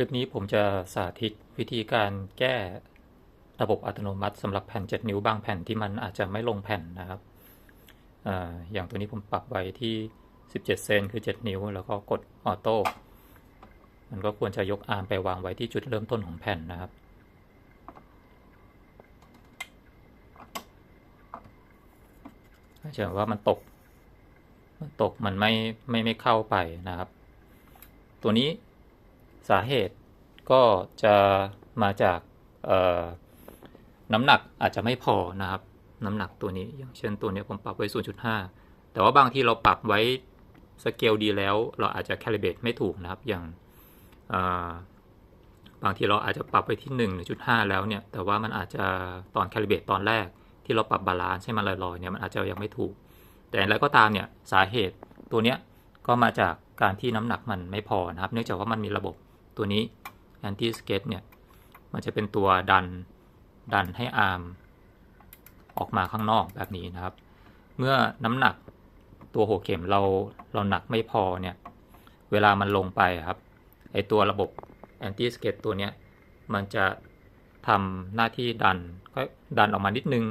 คลิปนี้ผมจะสาธิตวิธีการแก้ระบบอัตโนมัติสำหรับแผ่น 7 นิ้วบางแผ่นที่มันอาจจะไม่ลงแผ่นนะครับออย่างตัวนี้ผมปรับไว้ที่ 17 เซนคือ 7 นิ้ว แล้วก็กดออโต้ มันก็ควรจะยกอาร์มไปวางไว้ที่จุดเริ่มต้นของแผ่นนะครับจะเห็นว่ามันตก มันตกมันไม่ไม่ไม่เข้าไปนะครับ ตัวนี้ สาเหตุก็จะมาจากน้ำหนักอาจจะไม่พอนะครับ น้ำหนักตัวนี้อย่างเช่นตัวนี้ผมปรับไว้ 0.5 แต่ว่าบางที่เราปรับไว้สเกลดีแล้ว เราอาจจะแคลิเบตไม่ถูกนะครับอย่างบางทีเราอาจจะปรับไปที่1 1.5แล้วเนี่ย แต่ว่ามันอาจจะตอนแคลิเบตตอนแรก ที่เราปรับบาลานซ์ให้มันลอยๆเนี่ยมันอาจจะยังไม่ถูก แต่แล้วก็ตามเนี่ยสาเหตุตัวเนี้ยก็มาจากการที่น้ำหนักมันไม่พอนะครับ เนื่องจากว่ามันมีระบบ ตัวนี้ anti skate เนี่ย มันจะเป็นตัวดันดันให้อาร์มออกมาข้างนอกแบบนี้นะครับ เมื่อน้ำหนักตัวหัวเข็มเราเราหนักไม่พอเนี่ย เวลามันลงไปครับไอตัวระบบ anti skate ตัวเนี้ยมันจะทำหน้าที่ดันก็ดันออกมานิดนึง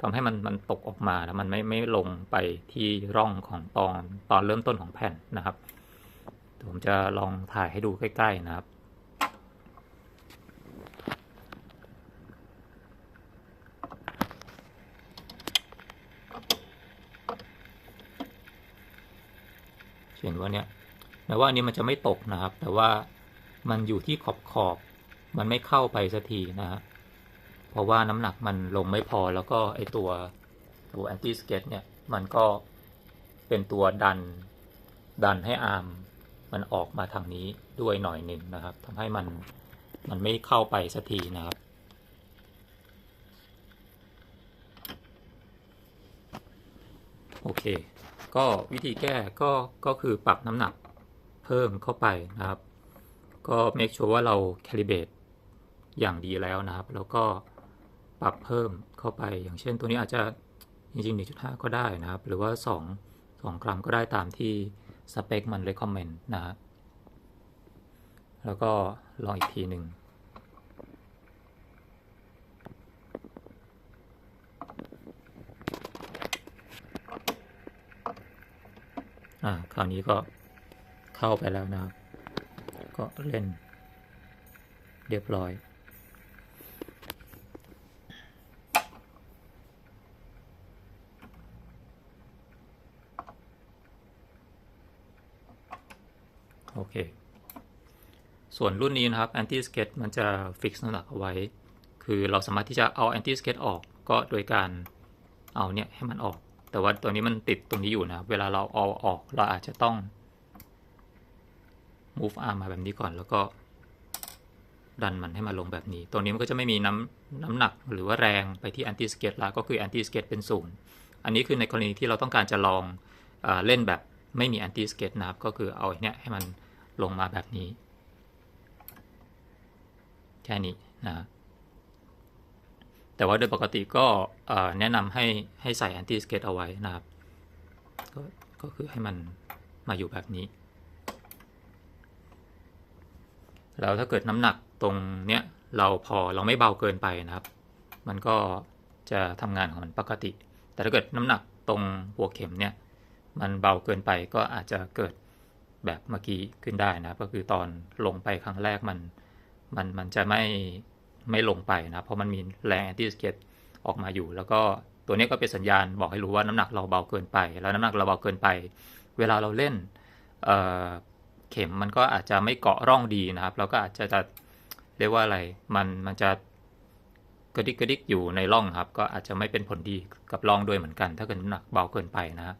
ทำให้มันมันตกออกมาแล้วมันไม่ไม่ลงไปที่ร่องของตอนตอนเริ่มต้นของแผ่นนะครับ ผมจะลองถ่ายให้ดูใกล้ๆนะครับเห็นว่าเนี่ยแม้ว่าอันนี้มันจะไม่ตกนะครับ แต่ว่ามันอยู่ที่ขอบขอบ มันไม่เข้าไปสักทีนะฮะเพราะว่าน้ำหนักมันลงไม่พอแล้วก็ไอตัวตัวแอนตี้สเก็ตเนี่ย มันก็เป็นตัวดันดันให้อาร์ม มันออกมาทางนี้ด้วยหน่อยหนึ่งนะครับทำให้มันมันไม่เข้าไปสักทีนะครับ โอเค ก็วิธีแก้ก็ก็คือปรับน้ำหนักเพิ่มเข้าไปนะครับ ก็ make sure ว่าเรา calibrate อย่างดีแล้วนะครับ แล้วก็ปรับเพิ่มเข้าไป อย่างเช่นตัวนี้อาจจะจริงๆ1.5 ก็ได้นะครับ หรือว่า 2 2 กรัมก็ได้ตามที่ สเปคมัน recommend นะครับแล้วก็ลองอีกทีหนึ่งอ่า คราวนี้ก็เข้าไปแล้วนะครับ ก็เล่นเรียบร้อย โอเค ส่วนรุ่นนี้นะครับ anti skate มันจะฟิกน้ำหนักเอาไว้ คือเราสามารถที่จะเอา anti skate ออกก็โดยการเอาเนี่ยให้มันออก แต่ว่าตัวนี้มันติดตรงนี้อยู่นะ เวลาเราเอาออกเราอาจจะต้อง move arm มาแบบนี้ก่อนแล้วก็ดันมันให้มาลงแบบนี้ ตัวนี้มันก็จะไม่มีน้ำน้ำหนักหรือว่าแรงไปที่ anti skate แล้วก็คือ anti skate เป็นศูนย์อันนี้คือในกรณีที่เราต้องการจะลองเอเล่นแบบไม่มี anti skate นะครับ ก็คือเอาเนี่ยให้มัน ลงมาแบบนี้ แค่นี้นะแต่ว่าโดยปกติก็แนะนำให้ให้ใส่ anti skate เอาไว้นะครับกก็คือให้มันมาอยู่แบบนี้ แล้วถ้าเกิดน้ำหนักตรงเนี้ยเราพอเราไม่เบาเกินไปนะครับ มันก็จะทำงานของมันปกติ แต่ถ้าเกิดน้ำหนักตรงหัวเข็มเนี่ย มันเบาเกินไปก็อาจจะเกิด แบบเมื่อกี้ขึ้นได้นะ ก็คือตอนลงไปครั้งแรกมันมันมันจะไม่ไม่ลงไปนะ เพราะมันมีแรงแอนตี้สเก็ตออกมาอยู่ แล้วก็ตัวนี้ก็เป็นสัญญาณบอกให้รู้ว่าน้ำหนักเราเบาเกินไป แล้วน้ำหนักเราเบาเกินไป เวลาเราเล่นเเข็มมันก็อาจจะไม่เกาะร่องดีนะครับแล้วก็อาจจะจะเรียกว่าอะไร มันมันจะกระดิกกระดิกอยู่ในร่องครับ ก็อาจจะไม่เป็นผลดีกับร่องด้วยเหมือนกัน ถ้าเกิดน้ำหนักเบาเกินไปนะครับ